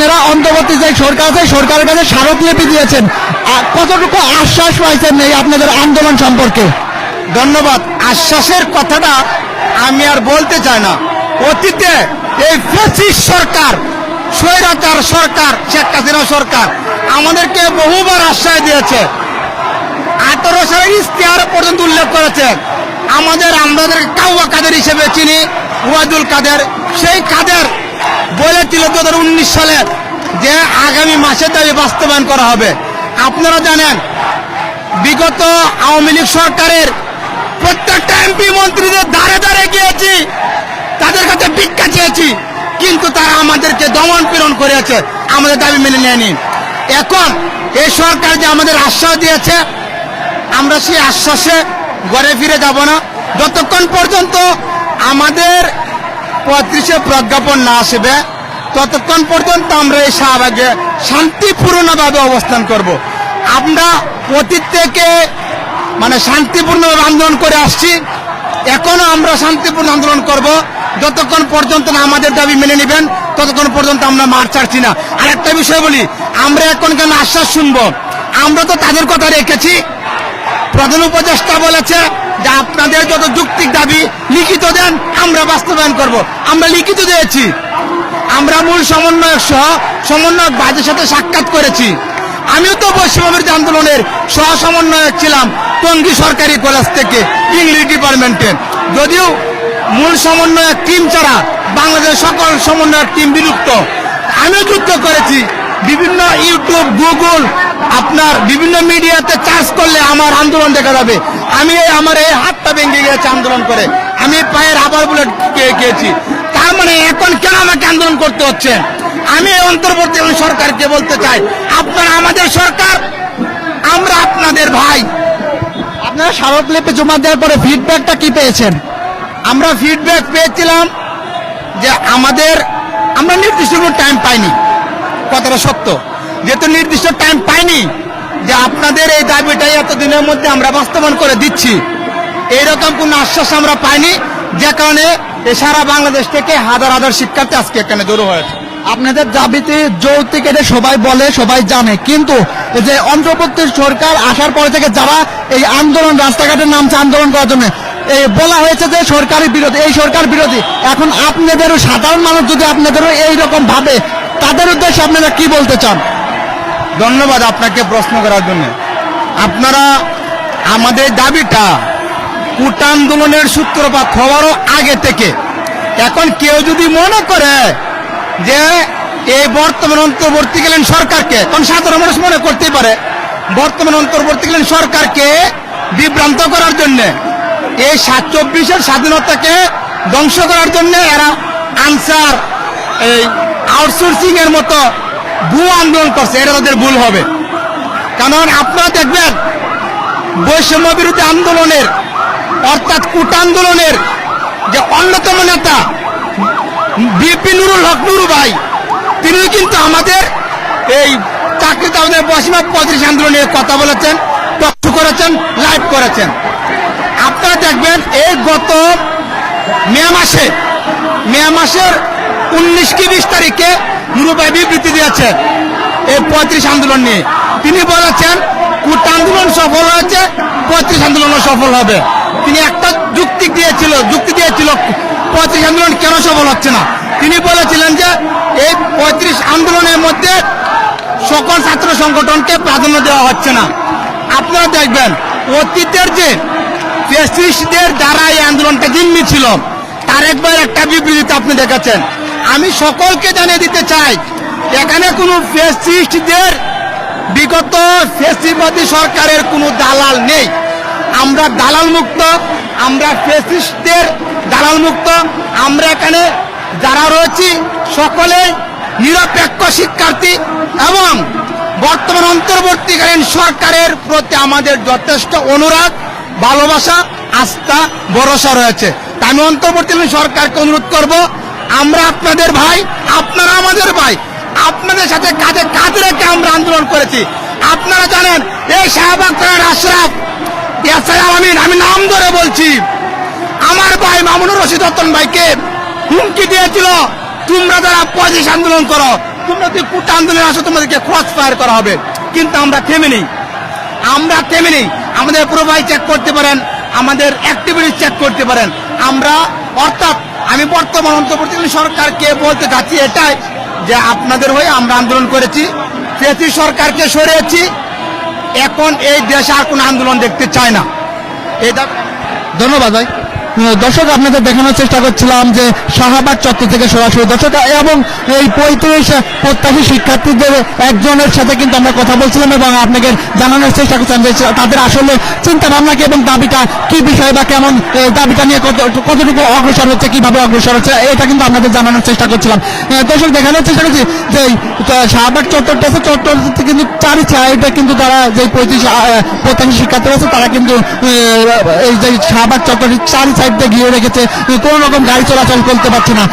আপনারা অন্তর্বর্তী যে সরকার আছে, সরকারের কাছে স্মারকলিপি দিয়েছেন। কতটুকু আশ্বাস পাইছেন এই আপনাদের আন্দোলন সম্পর্কে? ধন্যবাদ। আশ্বাসের কথাটা আমি আর বলতে চাই না। অতীতে এই ফেসিস সরকার, স্বৈরাচার সরকার, শেখ হাসিনা সরকার আমাদেরকে বহুবার আশ্বাস দিয়েছে। আঠারো সালের ইস্তেহার পর্যন্ত উল্লেখ করেছে। আমাদের আমাদের কাউয়া কাদের হিসেবে চিনি? ওয়াদুল কাদের। সেই কাদের বলেছিল দু হাজার উনিশ সালে যে আগামী মাসে দাবি বাস্তবায়ন করা হবে। আপনারা জানেন, বিগত আওয়ামী লীগ সরকারের প্রত্যেকটা এমপি মন্ত্রীদের দাঁড়ে দাঁড়ে গিয়েছি, তাদের কাছে ভিক্ষা চেয়েছি, কিন্তু তারা আমাদেরকে দমন পীড়ন করেছে। আমাদের দাবি মেনে নেয়নি। এখন এই সরকার যে আমাদের আশ্বাস দিয়েছে, আমরা সেই আশ্বাসে ঘরে ফিরে যাব না। যতক্ষণ পর্যন্ত আমাদের পঁয়ত্রিশে প্রজ্ঞাপন না আসবে, ততক্ষণ পর্যন্ত আমরা এই শাহবাগে শান্তিপূর্ণভাবে অবস্থান করব। আমরা অতীত থেকে মানে শান্তিপূর্ণভাবে আন্দোলন করে আসছি, এখনও আমরা শান্তিপূর্ণ আন্দোলন করব। যতক্ষণ পর্যন্ত না আমাদের দাবি মেনে নেবেন, ততক্ষণ পর্যন্ত আমরা মার ছাড়ছি না। আর একটা বিষয় বলি, আমরা এখন কেন আশ্বাস শুনব? আমরা তো তাদের কথা রেখেছি। প্রধান উপদেষ্টা বলেছে যে আপনাদের যত যুক্তিক দাবি লিখিত দেন, আমরা বাস্তবায়ন করব। আমরা লিখিত দিয়েছি। আমরা মূল সমন্বয়ক সহ সমন্বয়ক বাজের সাথে সাক্ষাৎ করেছি। আমিও তো বৈশ্যবিরোধী আন্দোলনের সহ সমন্বয়ক ছিলাম, টঙ্গী সরকারি কলেজ থেকে ইংলিশ ডিপার্টমেন্টের যদিও মূল সমন্বয়ক টিম ছাড়া বাংলাদেশ সকল সমন্বয়ক টিম বিলুপ্ত। আমিও যুদ্ধ করেছি। বিভিন্ন ইউটিউব, গুগল, আপনার বিভিন্ন মিডিয়াতে চার্জ করলে আমার আন্দোলন দেখা যাবে। আমি এই আমার এই হাতটা ভেঙে গেছে আন্দোলন করে। আমি পায়ের আবার বুলেট খেয়ে গিয়েছি তার মানে এখন কেন আমাকে আন্দোলন করতে হচ্ছে? আমি এই অন্তর্বর্তী সরকারকে বলতে চাই আপনারা আমাদের সরকার আমরা আপনাদের ভাই। আপনারা স্মারকলিপি জমা দেওয়ার পরে ফিডব্যাকটা কি পেয়েছেন? আমরা ফিডব্যাক পেয়েছিলাম যে আমাদের আমরা নির্দিষ্ট কোনো টাইম পাইনি। কথাটা সত্য। যেহেতু নির্দিষ্ট টাইম পাইনি যে আপনাদের এই দাবিটাই এতদিনের মধ্যে আমরা বাস্তবায়ন করে দিচ্ছি। এইরকম কোনো আশ্বাস আমরা পাইনি। যে কারণে সারা বাংলাদেশ থেকে হাজার হাজার শিক্ষার্থী আজকে এখানে জড়ো হয়েছে আপনাদের দাবিতে যৌক্তিক এটা সবাই বলে, সবাই জানে। কিন্তু যে অন্ধ্রপ্রদেশ সরকার আসার পর থেকে যারা এই আন্দোলন রাস্তাঘাটে নামছে আন্দোলন করার জন্য, এই বলা হয়েছে যে সরকারি বিরোধী, এই সরকার বিরোধী। এখন আপনাদেরও সাধারণ মানুষ যদি আপনাদেরও এইরকম ভাবে, তাদের উদ্দেশ্যে আপনারা কি বলতে চান? ধন্যবাদ আপনাকে প্রশ্ন করার জন্য। আপনারা আমাদের দাবিটা কুট আন্দোলনের সূত্রপাত হওয়ারও আগে থেকে। এখন কেউ যদি মনে করে যে এই বর্তমান অন্তর্বর্তীকালীন সরকারকে কোন সাধারণ মানুষ মনে করতে পারে, বর্তমান অন্তর্বর্তীকালীন সরকারকে বিভ্রান্ত করার জন্য এই সাত চব্বিশের স্বাধীনতাকে ধ্বংস করার জন্য এরা আনসার, এই আউটসোর্সিং এর মতো ভূ আন্দোলন করছে, এটা তাদের ভুল হবে। কারণ আপনারা দেখবেন, বৈষম্য বিরোধী আন্দোলনের, অর্থাৎ কুট আন্দোলনের যে অন্যতম নেতা, বিপি নুরুল হক নুরু ভাই তিনি কিন্তু আমাদের এই চাকরিতে আমাদের বসিমা পঁয়ত্রিশ আন্দোলনের কথা বলেছেন, টক করেছেন লাইভ করেছেন। আপনারা দেখবেন, এই গত মে মাসে, মে মাসের উনিশ কি বিশ তারিখে নুরুভাই বিবৃতি দিয়েছে এই পঁয়ত্রিশ আন্দোলন নিয়ে। তিনি বলেছেন, কুট আন্দোলন সফল হয়েছে, পঁয়ত্রিশ আন্দোলনও সফল হবে। তিনি একটা যুক্তি দিয়েছিল যুক্তি দিয়েছিল, পঁয়ত্রিশ আন্দোলন কেন সফল হচ্ছে না? তিনি বলেছিলেন যে, এই পঁয়ত্রিশ আন্দোলনের মধ্যে সকল ছাত্র সংগঠনকে প্রাধান্য দেওয়া হচ্ছে না। আপনারা দেখবেন, অতীতের যে ফেসিস্টদের দ্বারা এই আন্দোলনটা জিম্মি ছিল, তার একবার একটা বিবৃতিতে আপনি দেখেছেন আমি সকলকে জানিয়ে দিতে চাই, এখানে কোনো ফেসিস্টদের বিগত ফেসিবাদী সরকারের কোনো দালাল নেই। আমরা দালাল মুক্ত আমরা ফেসিস্টদের দালাল মুক্ত আমরা এখানে যারা রয়েছি সকলে নিরপেক্ষ শিক্ষার্থী এবং বর্তমান অন্তর্বর্তীকালীন সরকারের প্রতি আমাদের যথেষ্ট অনুরাগ, ভালোবাসা, আস্থা, ভরসা রয়েছে। তাই আমি অন্তর্বর্তীকালীন সরকারকে অনুরোধ করব আমরা আপনাদের ভাই, আপনারা আমাদের ভাই। আপনাদের সাথে কাঁধে কাঁধ রেখে আমরা আন্দোলন করেছি। আপনারা জানেন এই শাহবাগ থানার আশরাফ এছাড়া আমি নাম ধরে বলছি। আমার ভাই মামুনুর রশিদ রতন ভাইকে হুমকি দিয়েছিল, তোমরা যারা পঁচিশ আন্দোলন করো, তোমরা যদি কুটা আন্দোলনে আসো, তোমাদেরকে ক্রস ফায়ার করা হবে। কিন্তু আমরা থেমে নেই। আমরা থেমে নেই। আমাদের প্রোফাইল চেক করতে পারেন, আমাদের অ্যাক্টিভিটি চেক করতে পারেন। আমরা অর্থাৎ আমি বর্তমান অন্তর্বর্তীকালীন সরকারকে বলতে চাচ্ছি এটাই যে আপনাদের হয়ে আমরা আন্দোলন করেছি পেছি সরকারকে সরেছি এখন এই দেশে আর কোনো আন্দোলন দেখতে চায় না। এটা ধন্যবাদ ভাই। দর্শক আপনাদের দেখানোর চেষ্টা করছিলাম যে শাহবাগ চত্বর থেকে সরাসরি। দর্শক এবং এই পঁয়ত্রিশ প্রত্যাশী শিক্ষার্থীদের একজনের সাথে কিন্তু আমরা কথা বলছিলাম এবং আপনাকে জানানোর চেষ্টা করছিলাম যে তাদের আসলে চিন্তা ভাবনা কি এবং দাবিটা কি বিষয় বা কেমন দাবিটা নিয়ে কত কতটুকু অগ্রসর হচ্ছে, কীভাবে অগ্রসর হচ্ছে, এটা কিন্তু আপনাদের জানানোর চেষ্টা করছিলাম। দর্শক, দেখানোর চেষ্টা করছি যে শাহবাগ চত্বরটা আছে চত্বরটা কিন্তু চারি সাইডে কিন্তু তারা যে পঁয়ত্রিশ প্রত্যাশী শিক্ষার্থী আছে, তারা কিন্তু এই যে শাহবাগ চত্বরের চারি সাইডে গিয়ে রেখেছে কোনো রকম গাড়ি চলাচল করতে পারছে না।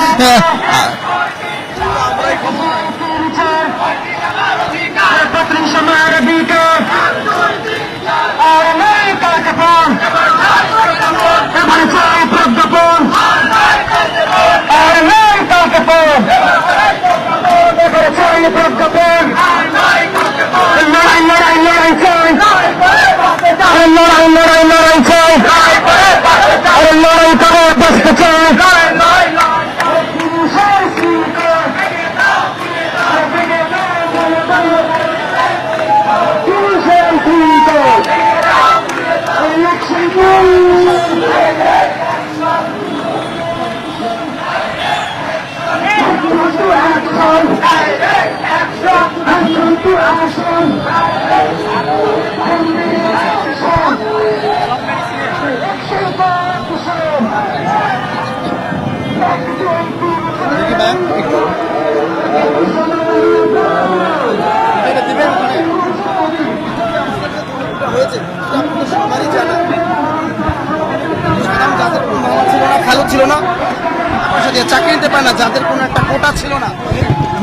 চাকরি নিতে পারে না, যাদের কোনো একটা কোটা ছিল না।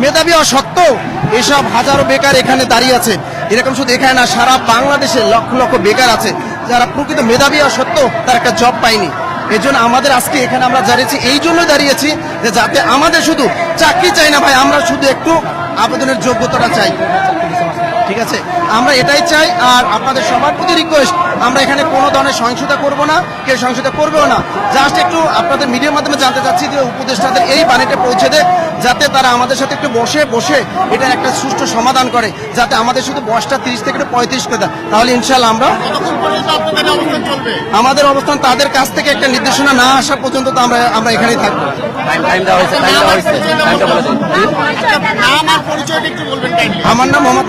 মেধাবী সত্ত্বেও এসব হাজারো বেকার এখানে দাঁড়িয়ে আছে। এরকম শুধু এখানে না, সারা বাংলাদেশে লক্ষ লক্ষ বেকার আছে। যারা প্রকৃত মেধাবী সত্ত্বেও তার একটা জব পায়নি। এই জন্য আমাদের আজকে এখানে আমরা দাঁড়িয়েছি, এই জন্য দাঁড়িয়েছি যে যাতে আমাদের শুধু চাকরি চাই না ভাই, আমরা শুধু একটু আবেদনের যোগ্যতাটা চাই। ঠিক আছে আমরা এটাই চাই আর আপনাদের সবার প্রতি রিকোয়েস্ট আমরা এখানে কোনো ধরনের সহিংসতা করব না কেউ সহিংসতা করবেও না জাস্ট একটু আপনাদের মিডিয়ার মাধ্যমে জানতে চাচ্ছি যে উপদেষ্টাদের এই বাণীটা পৌঁছে দেয় যাতে তারা আমাদের সাথে একটু বসে বসে এটার একটা সুষ্ঠু সমাধান করে যাতে আমাদের শুধু বয়সটা তিরিশ থেকে পঁয়ত্রিশ করে দেয় তাহলে ইনশাল্লাহ আমরা আমাদের অবস্থান তাদের কাছ থেকে একটা নির্দেশনা না আসা পর্যন্ত তো আমরা আমরা এখানেই থাকব আমার নাম মোহাম্মদ